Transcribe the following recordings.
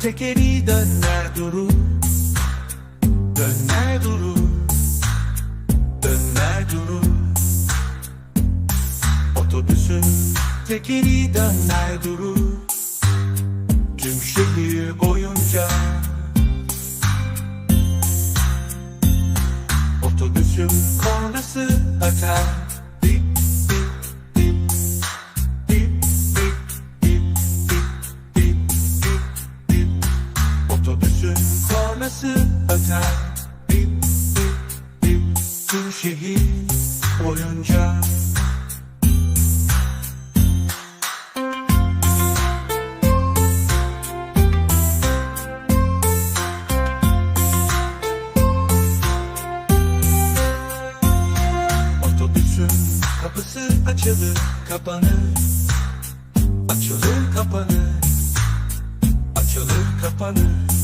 tekeri döner durur Döner durur Döner durur Otobüsün tekeri döner durur Tüm şehir boyunca. Otobüsün kornası öter kornası öter Dip dip dip Tüm şehir boyunca? Açılır kapanır. Açılır kapanır. Açılır kapanır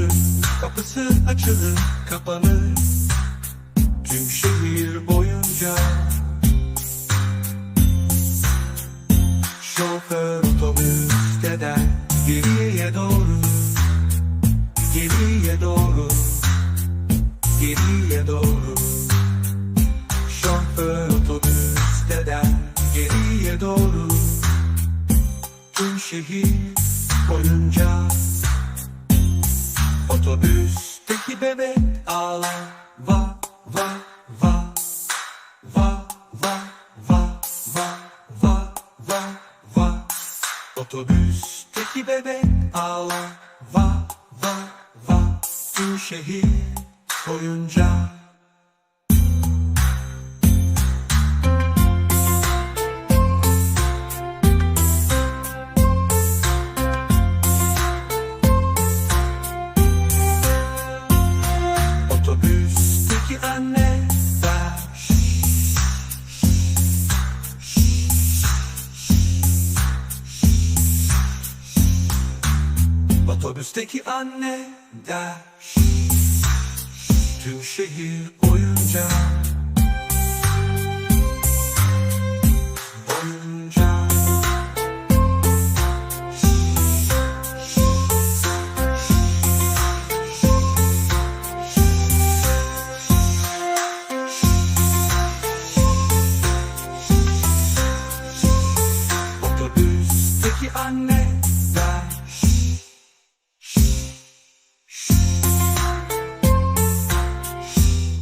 Otobüsün kapısı açılır kapanır. Tüm şehir boyunca. Şoför otobüs gider geriye doğru. Geriye doğru. Geriye doğru. Şoför otobüs gider geriye doğru. Tüm şehir boyunca Otobüsteki bebek ağlar Va va va. Va va va va va va va. Otobüsteki bebek ağlar Va va va. Tüm şehir boyunca Der Otobüsteki anne der. Tüm şehir boyunca